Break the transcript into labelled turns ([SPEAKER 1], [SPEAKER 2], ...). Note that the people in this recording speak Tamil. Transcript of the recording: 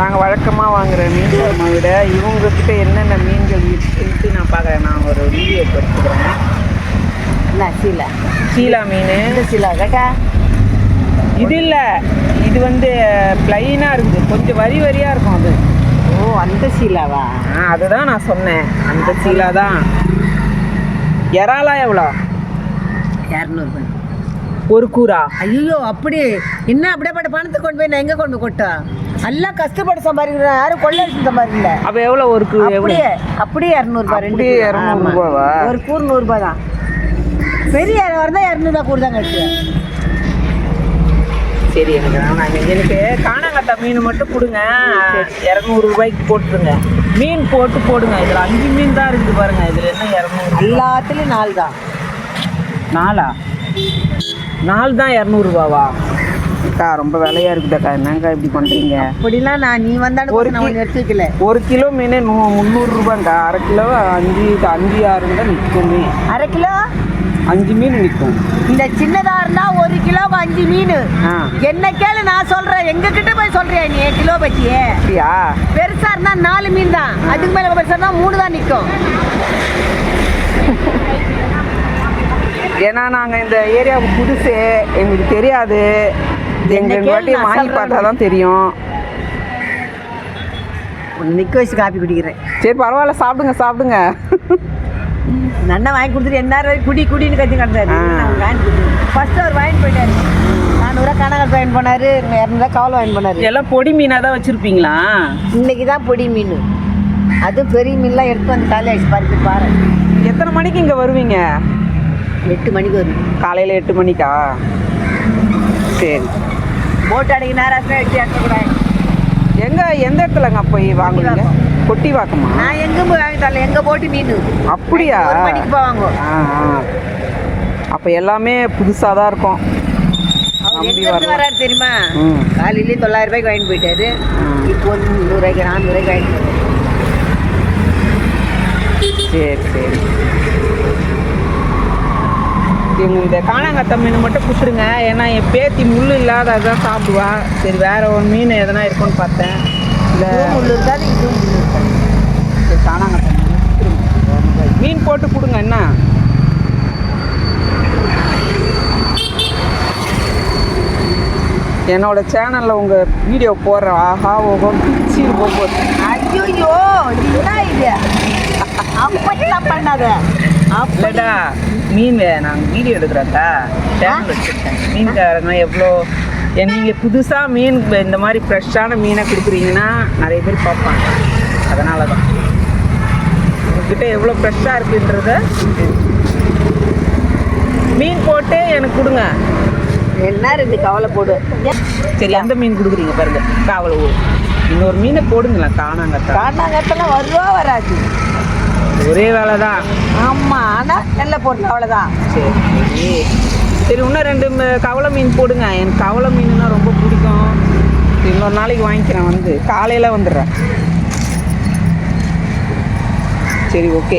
[SPEAKER 1] நாங்கள் வழக்கமாக வாங்குற மீன் குழம்பை விட இவங்கக்கிட்ட என்னென்ன மீன்கள் இருக்குன்ட்டு நான் பார்க்குறேன் நான் ஒரு வீடியோ எடுத்துக்கிறேன்.
[SPEAKER 2] என்ன சீலை?
[SPEAKER 1] சீலா மீன்.
[SPEAKER 2] இந்த சீலை கேட்டா
[SPEAKER 1] இது இல்லை. இது வந்து ப்ளைனாக இருக்குது. கொஞ்சம் வரி வரியாக இருக்கும் அது.
[SPEAKER 2] ஓ அந்த சீலாவா?
[SPEAKER 1] ஆ அதுதான் நான் சொன்னேன். அந்த சீலா தான். இறாலா எவ்வளோ?
[SPEAKER 2] இரநூறுபா
[SPEAKER 1] ஒரு கூரா
[SPEAKER 2] ஐயோ அப்படி என்ன அப்படியேப்பட்ட பணத்தை கொண்டு போய் நான் எங்கே கொண்டு போய் எல்லாம் கஷ்டப்பட்டு சம்பாதிக்கிறேன். யாரும் கொள்ளடிச்சு சம்பாதிக்கல
[SPEAKER 1] அப்போ எவ்வளோ ஒரு
[SPEAKER 2] அப்படியே அப்படியே இரநூறுபா ரெண்டு
[SPEAKER 1] அப்படியே
[SPEAKER 2] கூறு.
[SPEAKER 1] இரநூறு
[SPEAKER 2] ஆமா.
[SPEAKER 1] ரூபாவா?
[SPEAKER 2] ஒரு கூறு நூறுரூபா தான். பெரிய தான் இரநூறுபா கூறு தான் கட்டு
[SPEAKER 1] சரி எனக்கு வேணாம். எனக்கு காணாங்கத்தா மீன் மட்டும் கொடுங்க. இரநூறு ரூபாய்க்கு போட்டுருங்க. மீன் போட்டு போடுங்க. இதில் அஞ்சு மீன் தான் இருக்குது பாருங்க. இதில் என்ன இரநூறு?
[SPEAKER 2] எல்லாத்துலேயும் நாலு தான்.
[SPEAKER 1] நாலா? நாலு தான் இரநூறுபாவா? அக்கா ரொம்ப விலையா இருக்குதாக்கா. என்னங்கக்கா இப்படி பண்ணுறீங்க
[SPEAKER 2] அப்படிலாம் நான் நீ வந்தாலும்
[SPEAKER 1] ஒரு
[SPEAKER 2] ஒரு நான்
[SPEAKER 1] கி-
[SPEAKER 2] ஒன்று எடுத்து வைக்கல
[SPEAKER 1] ஒரு கிலோ மீன் நூ முந்நூறுரூபாங்க்கா அரை கிலோ அஞ்சு அஞ்சு ஆறு தான் நிற்குமே
[SPEAKER 2] அரை கிலோ?
[SPEAKER 1] அஞ்சு மீன் நிற்கும்
[SPEAKER 2] இந்த சின்னதா இருந்தா ஒரு கிலோக்கு அஞ்சு மீன். என்ன கேளு நான் சொல்றேன். எங்க கிட்ட போய் சொல்றியா நீ கிலோ பத்தியே?
[SPEAKER 1] அப்படியா?
[SPEAKER 2] பெருசா இருந்தா நாலு மீன் தான். அதுக்கு மேல பெருசா இருந்தா மூணு தான் நிக்கும்.
[SPEAKER 1] ஏன்னா நாங்கள் இந்த ஏரியாவுக்கு புதுசு. எங்களுக்கு தெரியாது.
[SPEAKER 2] என்ன
[SPEAKER 1] எங்கள்
[SPEAKER 2] கேளு,
[SPEAKER 1] வாட்டி வாங்கி. பார்த்தா தான் தெரியும்.
[SPEAKER 2] நிக்க வச்சு காப்பி குடிக்கிறேன்.
[SPEAKER 1] சரி பரவாயில்ல சாப்பிடுங்க சாப்பிடுங்க.
[SPEAKER 2] நன்னா வாங்கி கொடுத்துட்டு என்ன வரைக்கும் குடி குடின்னு கத்தி கிடந்தாரு. வாங்கி கொடுத்தேன் ஃபர்ஸ்ட் அவர் வாங்கிட்டு போயிட்டாரு. நானூறுவா கனகால் வாங்கி போனாரு இரநூறுவா கவலை வாங்கி போனாரு.
[SPEAKER 1] எல்லாம் பொடி மீனாக தான் வச்சுருப்பீங்களா?
[SPEAKER 2] இன்னைக்கு தான் பொடி மீன். அது பெரிய மீன்லாம் எடுத்து வந்து காலையில் ஆயிடுச்சு பாரு பாரு.
[SPEAKER 1] எத்தனை மணிக்கு இங்கே வருவீங்க?
[SPEAKER 2] எட்டு மணிக்கு வரும்
[SPEAKER 1] காலையில் எட்டு மணிக்கா? சரி.
[SPEAKER 2] போட் அடிக்க வச்சு எடுத்துக்கூடாது
[SPEAKER 1] எங்கே எந்த இடத்துலங்க போய் வாங்குவீங்க கொட்டி வாக்கமா.
[SPEAKER 2] நான் எங்க போய் வாங்கி தரல. எங்க போட்டு மீன்?
[SPEAKER 1] அப்படியா?
[SPEAKER 2] ஒரு மணிக்கு போவாங்க.
[SPEAKER 1] அப்போ எல்லாமே புதுசாக தான் இருக்கும்.
[SPEAKER 2] வராரு தெரியுமா? காலையிலேயே தொள்ளாயிரம் ரூபாய்க்கு வாங்கிட்டு போயிட்டாரு. இப்போ வந்து முந்நூறுவாய்க்கு நானூறுவாய்க்கு வாங்கிட்டு.
[SPEAKER 1] சரி சரி. எங்க இந்த காணாங்கத்த மீன் மட்டும் கொடுத்துருங்க ஏன்னா என் பேத்தி முள் இல்லாத அதான் சாப்பிடுவா. சரி வேற ஒரு மீன் எதனா இருக்கும்னு பார்த்தேன். இந்த
[SPEAKER 2] முந்நூறு தான் இதுவும்
[SPEAKER 1] சரி, காணாங்கத்த மீன் கொடுத்துருங்க மீன் போட்டு கொடுங்க என்ன? என்னோட சேனலில் உங்கள் வீடியோ போடுறேன் ஆஹா ஓஹோ பிச்சு போகுது.
[SPEAKER 2] ஐயோ என்ன இது? அப்படிலாம் பண்ணாத.
[SPEAKER 1] இல்லடா மீன் நான் வீடியோ எடுக்கிறேன்டா. சேனல் வச்சுருக்கேன். மீன்காரங்க எவ்வளோ நீங்கள் புதுசாக மீன் இந்த- மாதிரி ஃப்ரெஷ்ஷான மீனை கொடுக்குறீங்கன்னா நிறைய பேர் பார்ப்பாங்க. அதனால தான் உங்ககிட்ட எவ்வளோ ஃப்ரெஷ்ஷாக இருக்குன்றத மீன் போட்டு எனக்கு கொடுங்க.
[SPEAKER 2] என்ன ரெண்டு கவலை போடு.
[SPEAKER 1] சரி எந்த மீன் கொடுக்குறீங்க பாருங்க. காவல் இன்னொரு மீனை போடுங்களேன். காணாங்கத்தான்
[SPEAKER 2] காரணாங்கத்தெல்லாம் வருவா வராது.
[SPEAKER 1] ஒரே வேலை தான்
[SPEAKER 2] ஆமா ஆனா நெல்ல போட்டு அவ்வளவுதான்.
[SPEAKER 1] சரி சரி. இன்னும் ரெண்டு கவலை மீன் போடுங்க. எனக்கு கவலை மீனுன்னா ரொம்ப பிடிக்கும். இன்னொரு நாளைக்கு வாங்கிக்கிறேன் வந்து. காலையில் வந்துடுறேன். சரி ஓகே.